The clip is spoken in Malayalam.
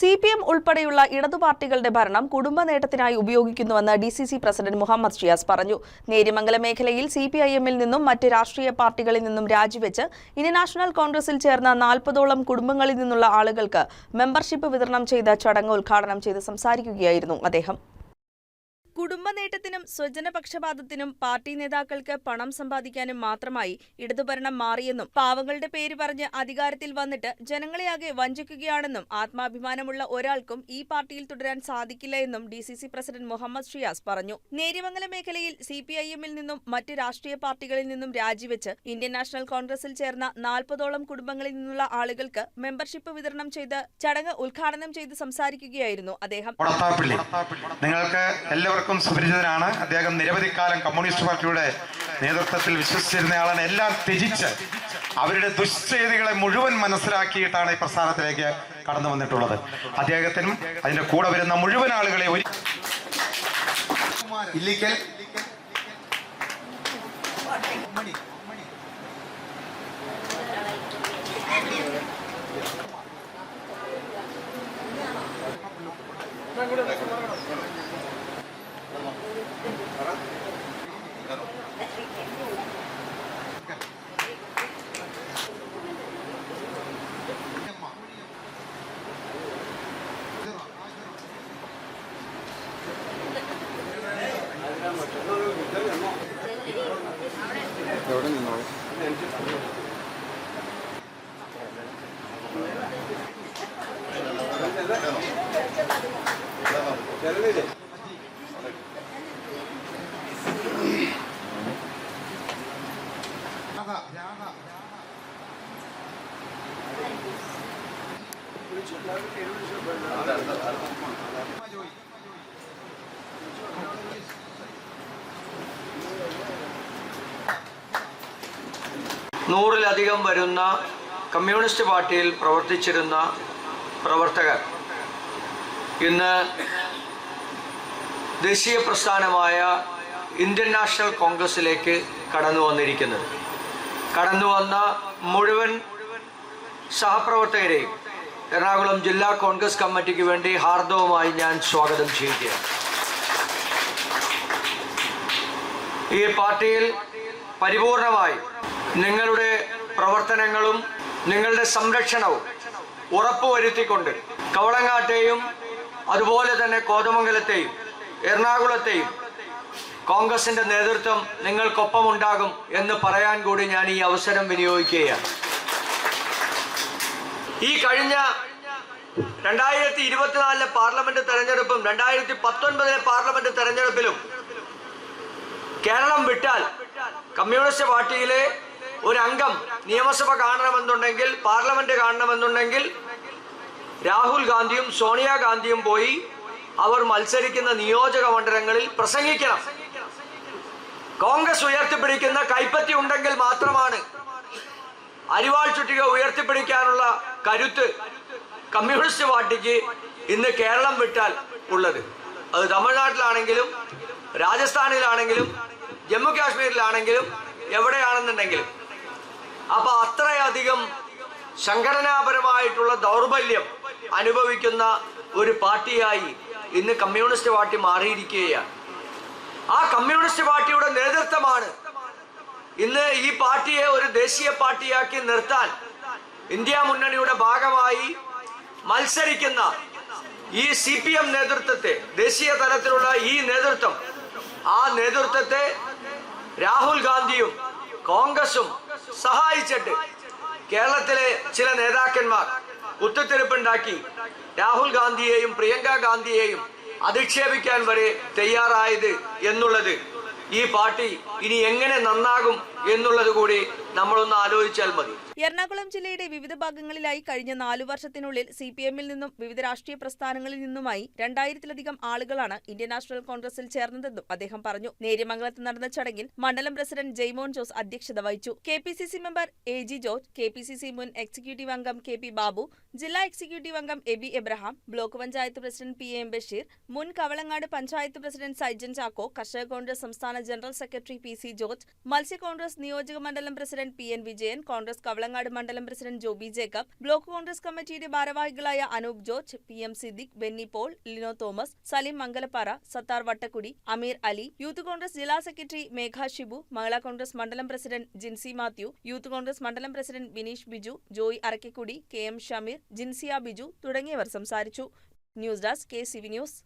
സി പി എം ഉൾപ്പെടെയുള്ള ഇടതു പാർട്ടികളുടെ ഭരണം കുടുംബ നേട്ടത്തിനായി ഉപയോഗിക്കുന്നുവെന്ന് D C C president Muhammad Shiyas പറഞ്ഞു. നേര്യമംഗലം മേഖലയിൽ സി പി ഐ എമ്മിൽ നിന്നും മറ്റ് രാഷ്ട്രീയ പാർട്ടികളിൽ നിന്നും രാജിവെച്ച് ഇന്ത്യൻ നാഷണൽ കോൺഗ്രസിൽ ചേർന്ന നാൽപ്പതോളം കുടുംബങ്ങളിൽ നിന്നുള്ള ആളുകൾക്ക് മെമ്പർഷിപ്പ് വിതരണം ചെയ്ത ചടങ്ങ് ഉദ്ഘാടനം ചെയ്ത് സംസാരിക്കുകയായിരുന്നു അദ്ദേഹം. കുടുംബ നേട്ടത്തിനും സ്വജനപക്ഷപാതത്തിനും പാർട്ടി നേതാക്കൾക്ക് പണം സമ്പാദിക്കാനും മാത്രമായി ഇടതുഭരണം മാറിയെന്നും പാവങ്ങളുടെ പേര് പറഞ്ഞ് അധികാരത്തിൽ വന്നിട്ട് ജനങ്ങളെയാകെ വഞ്ചിക്കുകയാണെന്നും ആത്മാഭിമാനമുള്ള ഒരാൾക്കും ഈ പാർട്ടിയിൽ തുടരാൻ സാധിക്കില്ല എന്നും D C C president Muhammad Shiyas പറഞ്ഞു. നേരിമംഗല മേഖലയിൽ സി പി ഐ എമ്മിൽ നിന്നും മറ്റ് രാഷ്ട്രീയ പാർട്ടികളിൽ നിന്നും രാജിവെച്ച് ഇന്ത്യൻ നാഷണൽ കോൺഗ്രസിൽ ചേർന്ന നാൽപ്പതോളം കുടുംബങ്ങളിൽ നിന്നുള്ള ആളുകൾക്ക് മെമ്പർഷിപ്പ് വിതരണം ചെയ്ത് ചടങ്ങ് ഉദ്ഘാടനം ചെയ്ത് സംസാരിക്കുകയായിരുന്നു അദ്ദേഹം. നിങ്ങൾക്ക് എല്ലാവർക്കും സുപരിചിതനാണ്. അദ്ദേഹം നിരവധി കാലം കമ്മ്യൂണിസ്റ്റ് പാർട്ടിയുടെ നേതൃത്വത്തിൽ വിശ്വസിച്ചിരുന്ന വിശ്വസിച്ചിരുന്നയാളാണ് എല്ലാം ത്യജിച്ച് അവരുടെ ദുശ്ചേതികളെ മുഴുവൻ മനസ്സിലാക്കിയിട്ടാണ് ഈ പ്രസ്ഥാനത്തിലേക്ക് കടന്നു വന്നിട്ടുള്ളത്. അദ്ദേഹത്തിനും അതിന്റെ കൂടെ വരുന്ന മുഴുവൻ ആളുകളെ ഒരു ഇല്ലിക്കൽ. എവിടെ നിന്നോളൂ ചെലവില്ലേ നൂറിലധികം വരുന്ന കമ്മ്യൂണിസ്റ്റ് പാർട്ടിയിൽ പ്രവർത്തിച്ചിരുന്ന പ്രവർത്തകർ ഇന്ന് ദേശീയ പ്രസ്ഥാനമായ ഇന്ത്യൻ നാഷണൽ കോൺഗ്രസിലേക്ക് കടന്നു വന്നിരിക്കുന്നത്. കടന്നു വന്ന മുഴുവൻ സഹപ്രവർത്തകരെയും എറണാകുളം ജില്ലാ കോൺഗ്രസ് കമ്മിറ്റിക്ക് വേണ്ടി ഹാർദവുമായി ഞാൻ സ്വാഗതം ചെയ്യുകയാണ്. ഈ പാർട്ടിയിൽ പരിപൂർണമായി നിങ്ങളുടെ പ്രവർത്തനങ്ങളും നിങ്ങളുടെ സംരക്ഷണവും ഉറപ്പുവരുത്തിക്കൊണ്ട് കവളങ്ങാട്ടെയും അതുപോലെ തന്നെ കോതമംഗലത്തെയും എറണാകുളത്തെയും കോൺഗ്രസിന്റെ നേതൃത്വം നിങ്ങൾക്കൊപ്പം ഉണ്ടാകും എന്ന് പറയാൻ കൂടി ഞാൻ ഈ അവസരം വിനിയോഗിക്കുകയാണ്. ഈ കഴിഞ്ഞ രണ്ടായിരത്തി ഇരുപത്തിനാലിലെ പാർലമെന്റ് തെരഞ്ഞെടുപ്പും രണ്ടായിരത്തി പത്തൊൻപതിലെ പാർലമെന്റ് തെരഞ്ഞെടുപ്പിലും കേരളം വിട്ടാൽ കമ്മ്യൂണിസ്റ്റ് പാർട്ടിയിലെ ഒരു നിയമസഭ കാണണമെന്നുണ്ടെങ്കിൽ പാർലമെന്റ് കാണണമെന്നുണ്ടെങ്കിൽ രാഹുൽ ഗാന്ധിയും സോണിയാഗാന്ധിയും പോയി അവർ മത്സരിക്കുന്ന നിയോജക മണ്ഡലങ്ങളിൽ പ്രസംഗിക്കണം. കോൺഗ്രസ് ഉയർത്തിപ്പിടിക്കുന്ന കൈപ്പറ്റി ഉണ്ടെങ്കിൽ മാത്രമാണ് അരിവാൾ ചുറ്റിക ഉയർത്തിപ്പിടിക്കാനുള്ള കരുത്ത് കമ്മ്യൂണിസ്റ്റ് പാർട്ടിക്ക് ഇന്ന് കേരളം വിട്ടാൽ ഉള്ളത്. അത് തമിഴ്നാട്ടിലാണെങ്കിലും രാജസ്ഥാനിലാണെങ്കിലും ജമ്മു കാശ്മീരിലാണെങ്കിലും എവിടെയാണെന്നുണ്ടെങ്കിലും. അപ്പൊ അത്രയധികം സംഘടനാപരമായിട്ടുള്ള ദൗർബല്യം അനുഭവിക്കുന്ന ഒരു പാർട്ടിയായി ഇന്ന് കമ്മ്യൂണിസ്റ്റ് പാർട്ടി മാറിയിരിക്കുകയാണ്. ആ കമ്മ്യൂണിസ്റ്റ് പാർട്ടിയുടെ നേതൃത്വമാണ് ഇന്ന് ഈ പാർട്ടിയെ ഒരു ദേശീയ പാർട്ടിയാക്കി നിർത്താൻ ഇന്ത്യ മുന്നണിയുടെ ഭാഗമായി മത്സരിക്കുന്ന ഈ സി പി എം നേതൃത്വത്തെ ദേശീയ തലത്തിലുള്ള ഈ നേതൃത്വം ആ നേതൃത്വത്തെ രാഹുൽ ഗാന്ധിയും കോൺഗ്രസും സഹായിച്ചിട്ട് കേരളത്തിലെ ചില നേതാക്കന്മാർ കുത്തിത്തിരിപ്പുണ്ടാക്കി രാഹുൽ ഗാന്ധിയെയും പ്രിയങ്ക ഗാന്ധിയെയും അധിക്ഷേപിക്കാൻ വരെ തയ്യാറായത് എന്നുള്ളത് ഈ പാർട്ടി ഇനി എങ്ങനെ നന്നാകും എന്നുള്ളത് കൂടി നമ്മളൊന്ന് ആലോചിച്ചാൽ മതി. എറണാകുളം ജില്ലയുടെ വിവിധ ഭാഗങ്ങളിലായി കഴിഞ്ഞ നാലു വർഷത്തിനുള്ളിൽ സി പി എമ്മിൽ നിന്നും വിവിധ രാഷ്ട്രീയ പ്രസ്ഥാനങ്ങളിൽ നിന്നുമായി രണ്ടായിരത്തിലധികം ആളുകളാണ് ഇന്ത്യൻ നാഷണൽ കോൺഗ്രസിൽ ചേർന്നതെന്നും അദ്ദേഹം പറഞ്ഞു. നേര്യമംഗലത്ത് നടന്ന ചടങ്ങിൽ മണ്ഡലം പ്രസിഡന്റ് ജെയ്മോൻ ജോസ് അധ്യക്ഷത വഹിച്ചു. K P C C member A G George K P C C മുൻ എക്സിക്യൂട്ടീവ് അംഗം കെ പി ബാബു ജില്ലാ എക്സിക്യൂട്ടീവ് അംഗം Abi Abraham block panchayat president P M Basheer മുൻ കവളങ്ങാട് പഞ്ചായത്ത് പ്രസിഡന്റ് സൈജൻ ചാക്കോ കർഷക കോൺഗ്രസ് സംസ്ഥാന general secretary P C George മത്സ്യ കോൺഗ്രസ് നിയോജക മണ്ഡലം president P N Vijayan Congress Kavalangad Kalangad മണ്ഡലം പ്രസിഡന്റ് ജോബി ജേക്കബ് ബ്ലോക്ക് കോൺഗ്രസ് കമ്മിറ്റിയുടെ ഭാരവാഹികളായ Anoop George P M Siddique Benny Paul Lino Thomas Saleem Mangalappara Sathar Vattakkudi Ameer Ali youth Congress ജില്ലാ സെക്രട്ടറി മേഘ ഷിബു മഹിളാ കോൺഗ്രസ് മണ്ഡലം പ്രസിഡന്റ് ജിൻസി മാത്യു യൂത്ത് കോൺഗ്രസ് മണ്ഡലം president Vineesh Biju Joy Arakkakudi K M Shameer Jinsiya Biju തുടങ്ങിയവർ സംസാരിച്ചു. News desk K C V news.